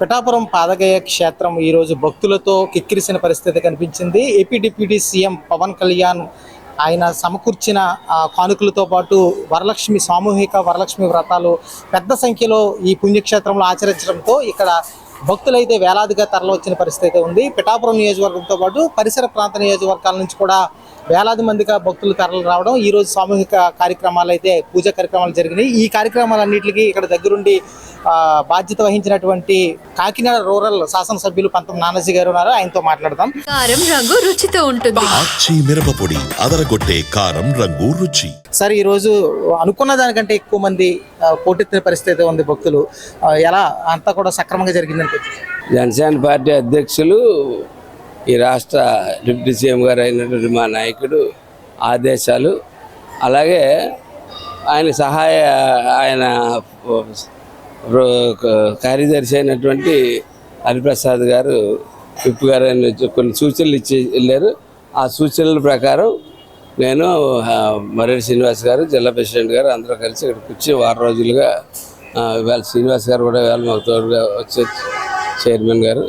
పిఠాపురం పాదగయ క్షేత్రం ఈరోజు భక్తులతో కిక్కిరిసిన పరిస్థితి కనిపించింది. AP deputy CM Pawan Kalyan ఆయన సమకూర్చిన కానుకలతో పాటు వరలక్ష్మి సామూహిక వరలక్ష్మి వ్రతాలు పెద్ద సంఖ్యలో ఈ పుణ్యక్షేత్రంలో ఆచరించడంతో ఇక్కడ భక్తులైతే వేలాదిగా తరలివచ్చిన పరిస్థితి ఉంది. పిఠాపురం నియోజకవర్గంతో పాటు పరిసర ప్రాంత నియోజకవర్గాల నుంచి కూడా వేలాది మందిగా భక్తులు తరలి రావడం ఈరోజు సామూహిక కార్యక్రమాలు అయితే పూజా కార్యక్రమాలు జరిగినాయి. ఈ కార్యక్రమాలన్నింటికి ఇక్కడ దగ్గరుండి బాధ్యత వహించినటువంటి కాకినాడ రూరల్ శాసనసభ్యులు పంతం నానాజీ గారు ఉన్నారు. ఆయనతో మాట్లాడదాం. కారం రంగు రుచితో ఉంటుంది. మిరపపొడి అదరగొట్టే కారం రంగు రుచి. సార్ ఈ రోజు అనుకున్న దానికంటే ఎక్కువ మంది పోటెత్తిన పరిస్థితి ఉంది భక్తులు. ఎలా? అంతా కూడా సక్రమంగా జరిగిందని జనసేన పార్టీ అధ్యక్షులు ఈ రాష్ట్ర డిప్యూటీ సీఎం గారు అయినటువంటి మా నాయకుడు ఆదేశాలు అలాగే ఆయన సహాయ ఆయన కార్యదర్శి అయినటువంటి హరిప్రసాద్ గారు విప్ గారు కొన్ని సూచనలు ఇచ్చి వెళ్ళారు. ఆ సూచనల ప్రకారం నేను మర్రెడ్డి శ్రీనివాస్ గారు జిల్లా ప్రెసిడెంట్ గారు అందరూ కలిసి ఇక్కడ కూర్చొని వారం రోజులుగా ఇవాళ శ్రీనివాస్ గారు కూడా ఇవాళ మాకు తోడుగా వచ్చే చైర్మన్ గారు.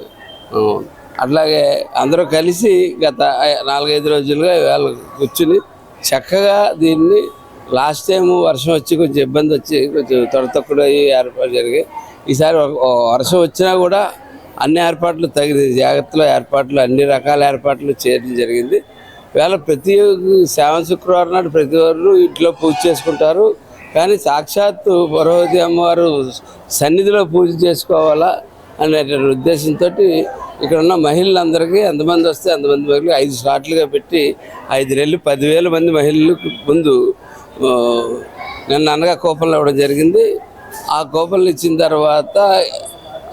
అట్లాగే అందరూ కలిసి గత నాలుగైదు రోజులుగా ఇవాళ కూర్చుని చక్కగా దీన్ని లాస్ట్ టైం వర్షం వచ్చి కొంచెం ఇబ్బంది వచ్చి కొంచెం తొడ తక్కువ అయ్యి ఏర్పాటు జరిగాయి. ఈసారి వర్షం వచ్చినా కూడా అన్ని ఏర్పాట్లు తగిన జాగ్రత్తలో ఏర్పాట్లు అన్ని రకాల ఏర్పాట్లు చేయడం జరిగింది. వేళ ప్రతి శ్రావణ శుక్రవారం నాడు ప్రతి వారు ఇంట్లో పూజ చేసుకుంటారు. కానీ సాక్షాత్తు పరవతి అమ్మవారు సన్నిధిలో పూజ చేసుకోవాలా అనేటువంటి ఉద్దేశంతో ఇక్కడ ఉన్న మహిళలందరికీ ఎంతమంది వస్తే అంతమంది మహిళలు ఐదు స్లాట్లుగా పెట్టి ఐదు నెలలు పదివేల మంది మహిళలు ముందు నిన్న అనగా కూపన్లు ఇవ్వడం జరిగింది. ఆ కూపన్లు ఇచ్చిన తర్వాత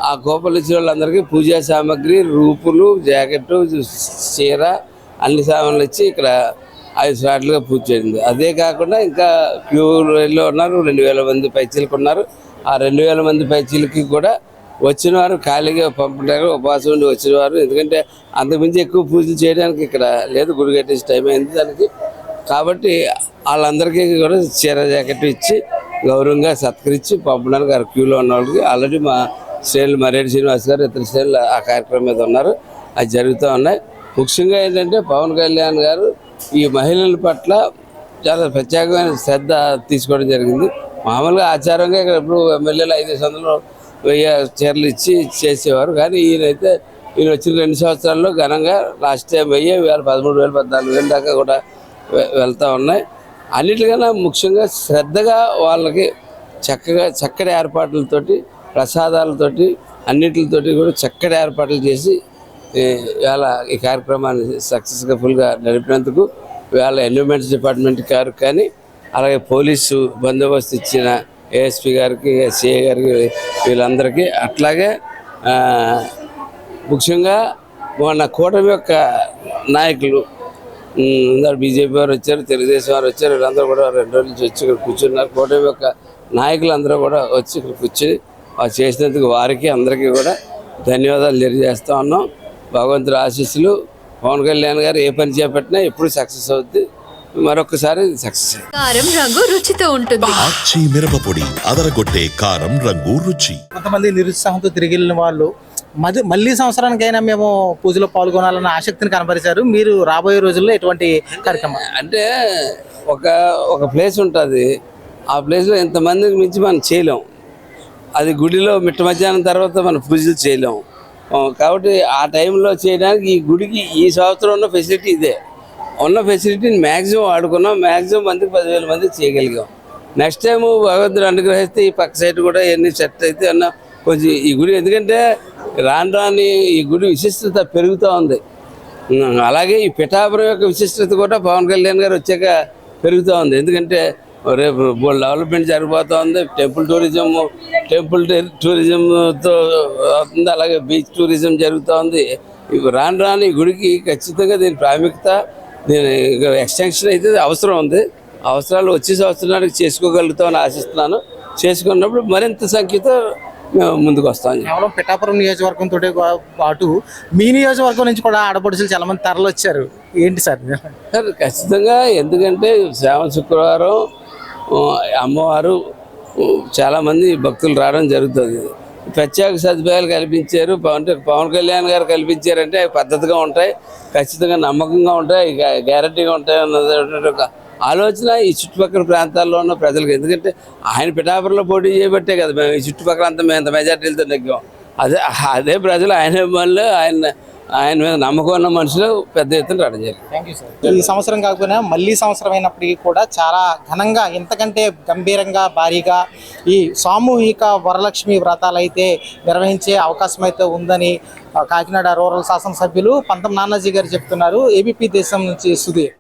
ఆ కూపన్లు ఇచ్చిన వాళ్ళందరికీ పూజా సామాగ్రి రూపులు జాకెట్ చీర అన్ని సామాన్లు ఇచ్చి ఇక్కడ ఐదు స్లాట్లుగా పూజ చేయండి అదే కాకుండా ఇంకా క్యూలో ఉన్నారు. రెండు వేల మంది పైచీలకు ఉన్నారు. ఆ రెండు వేల మంది పైచీలకి కూడా వచ్చిన వారు ఖాళీగా పంపడానికి ఉపవాసం ఉండి వచ్చిన వారు. ఎందుకంటే అంతకుమించి ఎక్కువ పూజలు చేయడానికి ఇక్కడ లేదు. గుడి కట్టేసి టైం అయింది దానికి. కాబట్టి వాళ్ళందరికీ కూడా చీర జాకెట్ ఇచ్చి గౌరవంగా సత్కరించి పంపడానికి ఆ క్యూలో ఉన్న వాళ్ళకి ఆల్రెడీ మా శ్రేణులు మర్రెడ్డి శ్రీనివాస్ గారు ఇతర శ్రేణులు ఆ కార్యక్రమం మీద ఉన్నారు. అది జరుగుతూ ఉన్నాయి. ముఖ్యంగా ఏంటంటే పవన్ కళ్యాణ్ గారు ఈ మహిళల పట్ల చాలా ప్రత్యేకమైన శ్రద్ధ తీసుకోవడం జరిగింది. మామూలుగా ఆచారంగా ఇక్కడ ఎప్పుడు ఎమ్మెల్యేలు ఐదు వందలు వెయ్యి చీరలు ఇచ్చి చేసేవారు. కానీ ఈయనైతే ఈయన వచ్చిన రెండు సంవత్సరాల్లో ఘనంగా లాస్ట్ టైం వెయ్యి వేల పదమూడు వేల పద్నాలుగు వేల దాకా కూడా వెళ్తూ ఉన్నాయి. అన్నిటికన్నా ముఖ్యంగా శ్రద్ధగా వాళ్ళకి చక్కగా చక్కటి ఏర్పాట్లతోటి ప్రసాదాలతోటి అన్నిటితోటి కూడా చక్కటి ఏర్పాట్లు చేసి ఇవాళ ఈ కార్యక్రమాన్ని సక్సెస్ఫుల్గా నడిపినందుకు ఇవాళ ఎన్విరాన్మెంట్స్ డిపార్ట్మెంట్ గారు కానీ అలాగే పోలీసు బందోబస్తు ఇచ్చిన ఏఎస్పీ గారికి సిఐ గారికి వీళ్ళందరికీ అట్లాగే ముఖ్యంగా మొన్న కూటమి యొక్క నాయకులు బీజేపీ వారు వచ్చారు తెలుగుదేశం వారు వచ్చారు వీళ్ళందరూ కూడా రెండు రోజుల నుంచి వచ్చి ఇక్కడ కూర్చున్నారు. కూటమి యొక్క నాయకులందరూ కూడా వచ్చి ఇక్కడ కూర్చుని వారు చేసినందుకు వారికి అందరికీ కూడా ధన్యవాదాలు తెలియజేస్తా ఉన్నాం. భగవంతుడి ఆశీస్సులు. పవన్ కళ్యాణ్ గారు ఏ పని చేపట్టినా ఎప్పుడు సక్సెస్ అవుద్ది. మరొకసారి సక్సెస్ కారం రంగు రుచితో ఉంటుంది. ఆచి మిరపపొడి అదరగొట్టే కారం రంగు రుచి. కొంతమంది నిరుత్సాహంతో తిరిగి వెళ్ళిన వాళ్ళు మది మళ్ళీ సంవత్సరానికైనా మేము పూజలో పాల్గొనాలన్న ఆసక్తిని కనపరిచారు. మీరు రాబోయే రోజుల్లో ఎటువంటి కార్యక్రమం? అంటే ఒక ఒక ప్లేస్ ఉంటుంది. ఆ ప్లేస్లో ఎంతమందికి మించి మనం చేయలేం. అది గుడిలో మిట్ట మధ్యాహ్నం తర్వాత మనం పూజలు చేయలేం. కాబట్టి ఆ టైంలో చేయడానికి ఈ గుడికి ఈ సంవత్సరం ఉన్న ఫెసిలిటీ ఇదే. ఉన్న ఫెసిలిటీని మ్యాక్సిమం వాడుకున్నాం. మ్యాక్సిమం మందికి పదివేల మంది చేయగలిగాం. నెక్స్ట్ టైం భగవంతుడు అనుగ్రహిస్తే ఈ పక్క సైడ్ కూడా ఎన్ని సెట్ అయితే అన్న కొంచెం ఈ గుడి ఎందుకంటే రాను రాని ఈ గుడి విశిష్టత పెరుగుతూ ఉంది. అలాగే ఈ పిఠాపురం యొక్క విశిష్టత కూడా పవన్ కళ్యాణ్ గారు వచ్చాక పెరుగుతూ ఉంది. ఎందుకంటే రేపు డెవలప్మెంట్ జరిగిపోతూ ఉంది. టెంపుల్ టూరిజం టెంపుల్ టూరిజంతో అవుతుంది. అలాగే బీచ్ టూరిజం జరుగుతూ ఉంది. ఇవి రాను రాని గుడికి ఖచ్చితంగా దీని ప్రాముఖ్యత దీని ఎక్స్టెన్షన్ అయితే అవసరం ఉంది. అవసరాలు వచ్చే సంవత్సరానికి చేసుకోగలుగుతామని ఆశిస్తున్నాను. చేసుకున్నప్పుడు మరింత సంఖ్యతో మేము ముందుకు వస్తాం కేవలం పిఠాపురం నియోజకవర్గం తోటే కా- పాటు మీ నియోజకవర్గం నుంచి కూడా ఆడపడుచులు చాలా మంది తరలి వచ్చారు. ఏంటి సార్? సార్ ఖచ్చితంగా ఎందుకంటే శ్రావణ శుక్రవారం అమ్మవారు చాలామంది భక్తులు రావడం జరుగుతుంది. ప్రత్యేక సదుపాయాలు కల్పించారు. పవన్ పవన్ కళ్యాణ్ గారు కల్పించారంటే అవి పద్ధతిగా ఉంటాయి. ఖచ్చితంగా నమ్మకంగా ఉంటాయి. గ్యా- గ్యారంటీగా ఉంటాయి అన్నది ఒక ఆలోచన ఈ చుట్టుపక్కల ప్రాంతాల్లో ఉన్న ప్రజలకు. ఎందుకంటే ఆయన పిఠాపురంలో పోటీ చేయబట్టే కదా మేము ఈ చుట్టుపక్కల అంతా మేము ఎంత మెజార్టీలతో నెగ్గాం. అదే అదే ప్రజలు ఆయన వాళ్ళు ఆయన ఆయన మీద నమ్మకం ఉన్న మనుషులు పెద్ద ఎత్తున రావడం జరిగింది థ్యాంక్ యూ సార్ ఈ సంవత్సరం కాకపోయినా మళ్ళీ సంవత్సరం అయినప్పటికీ కూడా చాలా ఘనంగా ఇంతకంటే గంభీరంగా భారీగా ఈ సామూహిక వరలక్ష్మి వ్రతాలు అయితే నిర్వహించే అవకాశం అయితే ఉందని కాకినాడ రూరల్ శాసనసభ్యులు పంతం నానాజీ గారు చెప్తున్నారు. ఏబీపీ దేశం నుంచి సుధీర్.